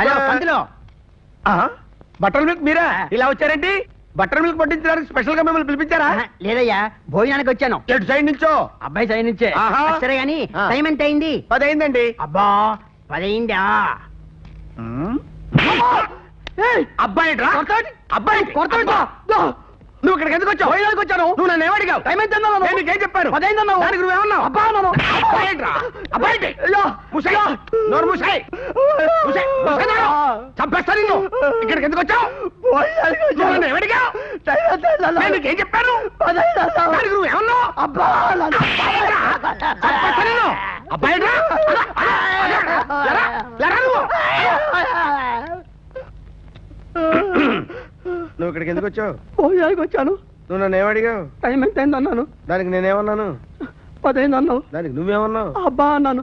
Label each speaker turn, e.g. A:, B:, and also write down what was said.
A: Hello పంతులు.
B: Butter milk మీరా? ఇలా వచ్చారండి బటర్ మిల్క్ పట్టించడానికి స్పెషల్గా మిమ్మల్ని పిలిపించారా?
A: లేదయ్యా భోజనానికి వచ్చాను.
B: ఎటు సైడ్ నుంచో?
A: అబ్బాయి సైడ్ నుంచే. సరే గాని. టైం ఎంత అయింది?
B: పది అయిందండి
A: అబ్బా! పదయిందా
B: అబ్బాయి అబ్బాయి నువ్వు ఇక్కడికి ఎందుకు వచ్చావు? భోజనానికి వచ్చాను. నువ్వు నన్ను ఏమడిగావు? టైం ఎంత నేను నీకేం చెప్పాను? పదైందన్నావు దానికి నువ్వేమన్నావు అబ్బా అన్నాను. అబ్బాయి రా అబ్బాయి ముసై నోరు ముసై ముసై చంపేస్తా నిన్ను. ఇక్కడికి ఎందుకు వచ్చావు? నువ్వు నన్ను ఏమడిగావు? నేను నీకేం చెప్పాను? దానికి అబ్బా చంపేస్తా నిన్ను. అబ్బాయి నువ్వు ఇక్కడికి ఎందుకు వచ్చావు?
A: భోజనానికి వచ్చాను.
B: నువ్వు నన్ను ఏమడిగావు
A: టైం ఎంత అయింది అన్నాను?
B: దానికి నేనేమన్నాను?
A: పదైంది అన్నావు.
B: దానికి నువ్వేమన్నావు?
A: అబ్బా అన్నాను.